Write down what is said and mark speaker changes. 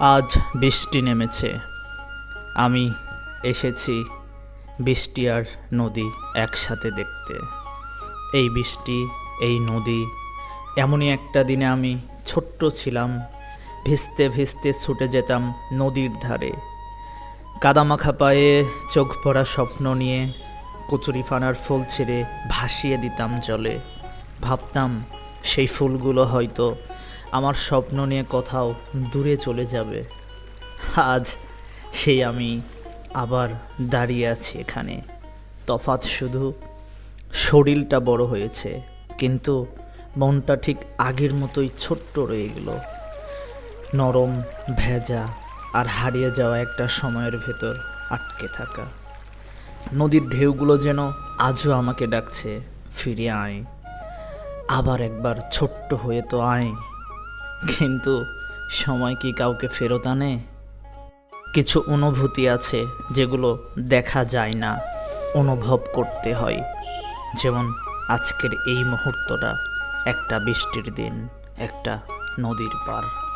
Speaker 1: আজ বৃষ্টি নেমেছে। আমি এসেছি বৃষ্টি আর নদী একসাথে দেখতে। এই বৃষ্টি, এই নদী, এমনই একটা দিনে আমি ছোট্ট ছিলাম। ভিজতে ভিজতে ছুটে যেতাম নদীর ধারে। কাদামাখা পায়ে চোখ পড়া স্বপ্ন নিয়ে কচুরি ফানার ফুল ছেড়ে ভাসিয়ে দিতাম জলে। ভাবতাম সেই ফুলগুলো হয়তো আমার স্বপ্ন নিয়ে কোথাও দূরে চলে যাবে। আজ সেই আমি আবার দাঁড়িয়ে আছি এখানে। তফাৎ শুধু শরীরটা বড় হয়েছে, কিন্তু মনটা ঠিক আগের মতোই ছোট্ট রয়ে গেল। নরম, ভেজা আর হারিয়ে যাওয়া একটা সময়ের ভেতর আটকে থাকা। নদীর ঢেউগুলো যেন আজও আমাকে ডাকছে ফিরে আয়। আবার একবার ছোট্ট হয়ে তো আয়। কিন্তু সময় কি কাউকে ফেরত আনে? কিছু অনুভূতি আছে যেগুলো দেখা যায় না, অনুভব করতে হয়। যেমন আজকের এই মুহূর্তটা, একটা বৃষ্টির দিন, একটা নদীর পার।